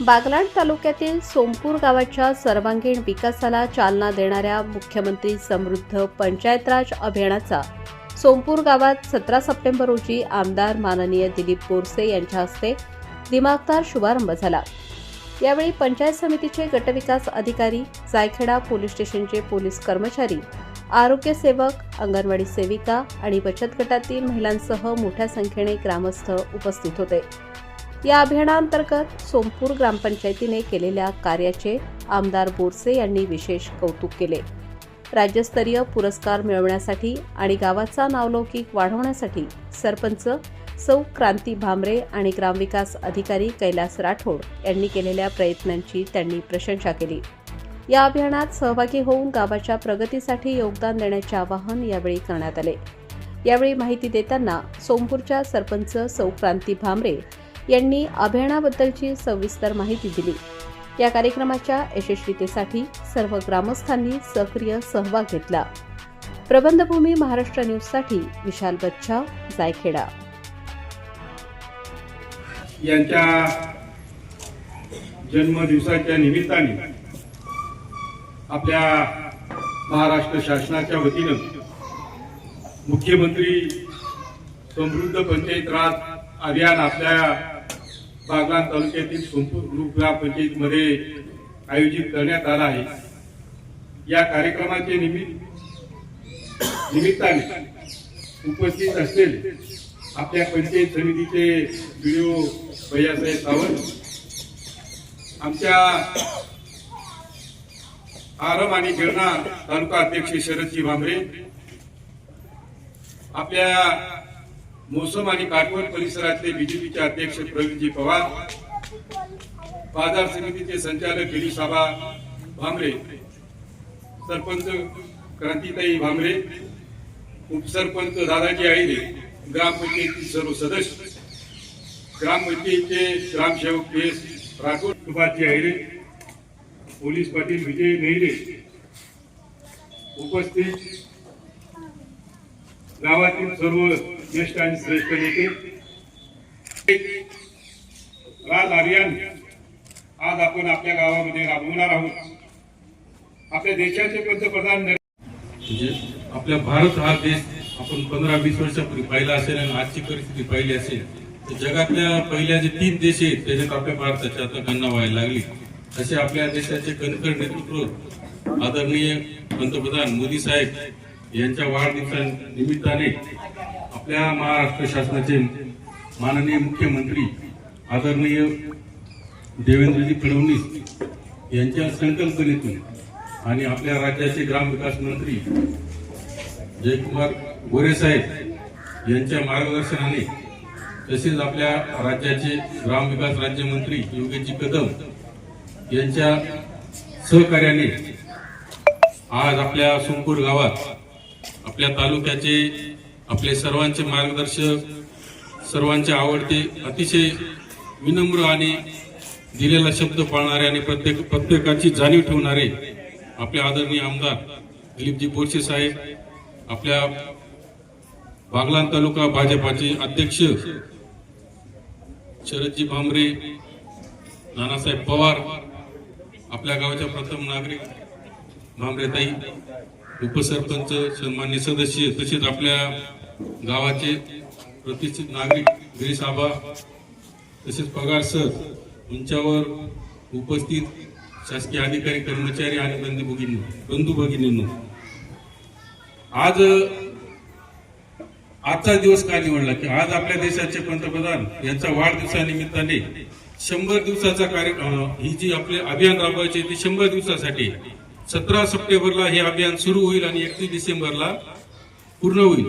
बागलाण तालुक्यातील सोमपूर गावाच्या सर्वांगीण विकासाला चालना देणाऱ्या मुख्यमंत्री समृद्ध पंचायत राज अभियानाचा सोमपूर गावात सतरा सप्टेंबर रोजी आमदार माननीय दिलीप बोरसे यांच्या हस्ते दिमागदार शुभारंभ झाला. यावेळी पंचायत समितीचे गटविकास अधिकारी जायखेडा पोलीस स्टेशनचे पोलीस कर्मचारी आरोग्य सेवक अंगणवाडी सेविका आणि बचत गटातील महिलांसह मोठ्या संख्येने ग्रामस्थ उपस्थित होते. या अभियानांतर्गत सोमपूर ग्रामपंचायतीने केलेल्या कार्याचे आमदार बोरसे यांनी विशेष कौतुक केले. राज्यस्तरीय पुरस्कार मिळवण्यासाठी आणि गावाचा नावलौकिक वाढवण्यासाठी सरपंच सौ क्रांती भामरे आणि ग्रामविकास अधिकारी कैलास राठोड यांनी केलेल्या प्रयत्नांची त्यांनी प्रशंसा केली. या अभियानात सहभागी होऊन गावाच्या प्रगतीसाठी योगदान देण्याचे आवाहन यावेळी करण्यात आले. यावेळी माहिती देताना सोमपूरच्या सरपंच सौ क्रांती भामरे यांनी अभियानाबद्दलची सविस्तर माहिती दिली. या कार्यक्रमाच्या यशस्वीतेसाठी सर्व ग्रामस्थांनी सक्रिय सहभाग घेतला. प्रबंधभूमी महाराष्ट्र न्यूजसाठी विशाल बच्छा जायखेडा. यांच्या जन्मदिवसाच्या निमित्ताने आपल्या महाराष्ट्र शासनाच्या वतीनं मुख्यमंत्री समृद्ध पंचायत राज अभियान आपल्या बागलाण तालुक्यातील सोमपूर ग्रामपंचायतीमध्ये आयोजित करण्यात आला आहे. या कार्यक्रमाचे निमित्त निमित्ताने उपस्थित असलेले आपल्या पंचायत समितीचे व्हिडिओ भैयासाहेब सावंत आमच्या आरम आणि गिरणार तालुका अध्यक्ष शरदजी भांबरे आपल्या मोसम आणि काटवड परिसरातले बीजेपीचे अध्यक्ष प्रवीणजी पवार बाजार समितीचे संचालक गिरीशाबा भांबरे सरपंच क्रांतीताई भांबरे उपसरपंच दादाजी आईरे ग्रामपंचायतीचे सर्व सदस्य ग्रामपंचायतीचे ग्रामसेवक के एस राठोड सुभाषजी आहिरे पोलीस पाटील विजय नेहरे उपस्थित गावातील सर्व ज्येष्ठ आणि श्रेष्ठ नेते. राज अभियान आज आपण आपल्या गावामध्ये राबवणार आहोत. आपल्या देशाचे पंतप्रधान नरेंद्र म्हणजे आपल्या भारत हा देश आपण पंधरा वीस वर्षापूर्वी पाहिला असेल आणि आजची परिस्थिती पाहिली असेल तर जगातल्या पहिल्या जे तीन देश आहेत त्याच्यात आपल्या भारताची आता गणना व्हायला लागली. तसे आपल्या देशाचे कणखर नेतृत्व आदरणीय पंतप्रधान मोदी साहेब यांच्या वाढदिवसानिमित्ताने आपल्या महाराष्ट्र शासनाचे माननीय मुख्यमंत्री आदरणीय देवेंद्रजी फडणवीस यांच्या संकल्पनेतून आणि आपल्या राज्याचे ग्रामविकास मंत्री जयकुमार गोरेसाहेब यांच्या मार्गदर्शनाने तसेच आपल्या राज्याचे ग्रामविकास राज्यमंत्री योगेशजी कदम यांच्या सहकार्याने आज आपल्या सोमपूर गावात आपल्या तालुक्याचे आपले सर्वांचे मार्गदर्शक सर्वांचे आवडते अतिशय विनम्र आणि दिलेला शब्द पाळणारे आणि प्रत्येक प्रत्येकाची जाणीव ठेवणारे आपले आदरणीय आमदार दिलीपजी बोरसे साहेब आपल्या बागलान तालुका भाजपाचे अध्यक्ष शरदजी भांबरे नानासाहेब पवार आपल्या गावाच्या प्रथम नागरिक भांबरेताई उपसरपंच सन्मान्य सदस्य तसेच आपल्या गावाचे प्रतिष्ठित नागरिक गिरीश आबा तसेच पगार सर यांच्यावर उपस्थित शासकीय अधिकारी कर्मचारी आणि बंधू भगिनी बंधू भगिनींनो. आज आजचा दिवस का निवडला? की आज आपल्या देशाचे पंतप्रधान यांच्या वाढदिवसानिमित्ताने शंभर दिवसाचा कार्य ही जी आपले अभियान राबवायचे ते शंभर दिवसासाठी सतरा सप्टेंबरला हे अभियान सुरू होईल आणि एकतीस डिसेंबरला पूर्ण होईल.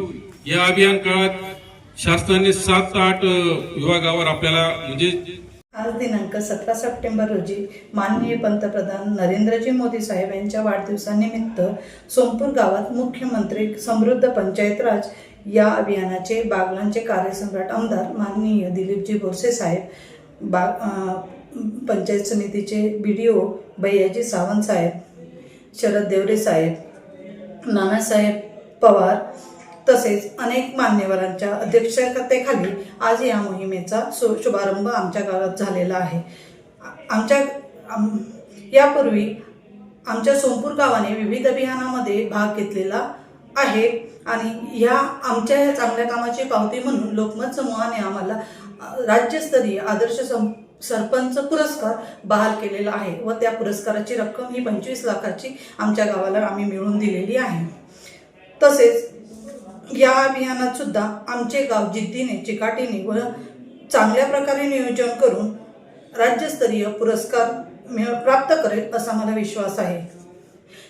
या अभियान काळात शासनाने सात आठ विभागावर आपल्याला म्हणजे आज दिनांक सतरा सप्टेंबर रोजी माननीय पंतप्रधान नरेंद्रजी मोदी साहेब यांच्या वाढदिवसानिमित्त सोमपूर गावात मुख्यमंत्री समृद्ध पंचायत राज या अभियानाचे बागलांचे कार्यसम्राट आमदार माननीय दिलीपजी भोसे साहेब बा पंचायत समितीचे बी डी ओ भैयाजी सावंत साहेब शरद देवरे साहेब नानासाहेब पवार तसेच अनेक मान्यवरांच्या अध्यक्षतेखाली आज या मोहिमेचा सु शुभारंभ आमच्या गावात झालेला आहे. आमच्या आम- यापूर्वी आमच्या सोमपूर गावाने विविध अभियानामध्ये भाग घेतलेला आहे आणि ह्या आमच्या या चांगल्या कामाची पावती म्हणून लोकमत समूहाने आम्हाला राज्यस्तरीय आदर्श सं सरपंच पुरस्कार बहाल केलेला आहे व त्या पुरस्काराची रक्कम ही पंचवीस लाखाची आमच्या गावाला आम्ही मिळवून दिलेली आहे. तसेच या अभियानात सुद्धा आमचे गाव जिद्दीने चिकाटीने व चांगल्या प्रकारे नियोजन करून राज्यस्तरीय पुरस्कार मिळ प्राप्त करेल असा मला विश्वास आहे.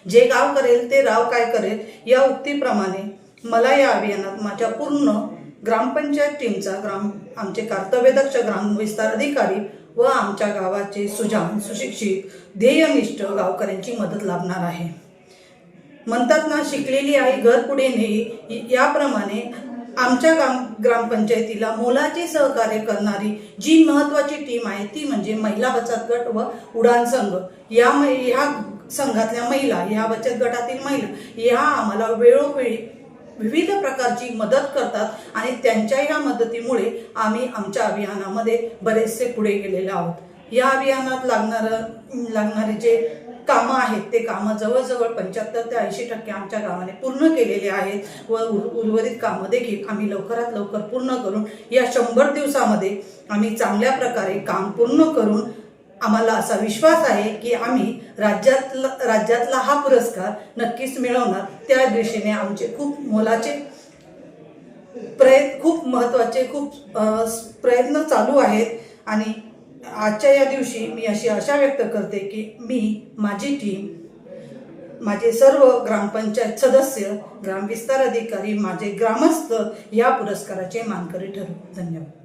जे गाव करेल ते राव काय करेल या उक्तीप्रमाणे मला या अभियानात माझ्या पूर्ण ग्रामपंचायत टीमचा ग्राम आमचे कर्तव्यदक्ष ग्राम विस्तार अधिकारी व आमच्या गावाचे सुजान सुशिक्षित ध्येयनिष्ठ गावकऱ्यांची मदत लाभणार आहे. म्हणतात ना शिकलेली आई घर पुढे नेई याप्रमाणे आमच्या ग्राम ग्रामपंचायतीला मोलाचे सहकार्य करणारी जी महत्त्वाची टीम आहे ती म्हणजे महिला बचत गट व उडान संघ. या मै ह्या संघातल्या महिला ह्या बचत गटातील महिला ह्या आम्हाला वेळोवेळी विविध प्रकारची मदत करतात आणि त्यांच्या ह्या मदतीमुळे आम्ही आमच्या अभियानामध्ये बरेचसे पुढे गेलेले आहोत. या अभियानात लागणारं लागणारे जे कामं आहेत ते कामं जवळजवळ पंच्याहत्तर ते ऐंशी टक्के आमच्या गावाने पूर्ण केलेले आहेत व उर्वरित कामं देखील आम्ही लवकरात लवकर पूर्ण करून या शंभर दिवसामध्ये आम्ही चांगल्या प्रकारे काम पूर्ण करून आम्हाला असा विश्वास आहे की आम्ही राज्यातला राज्यातला हा पुरस्कार नक्कीच मिळवणार. त्या दिशेने आमचे खूप मोलाचे प्रयत्न खूप महत्त्वाचे खूप प्रयत्न चालू आहेत. आणि आजच्या या दिवशी मी अशी आशा व्यक्त करते की मी माझी टीम माझे सर्व ग्रामपंचायत सदस्य ग्रामविस्तार अधिकारी माझे ग्रामस्थ या पुरस्काराचे मानकरी ठरू धन्यवाद.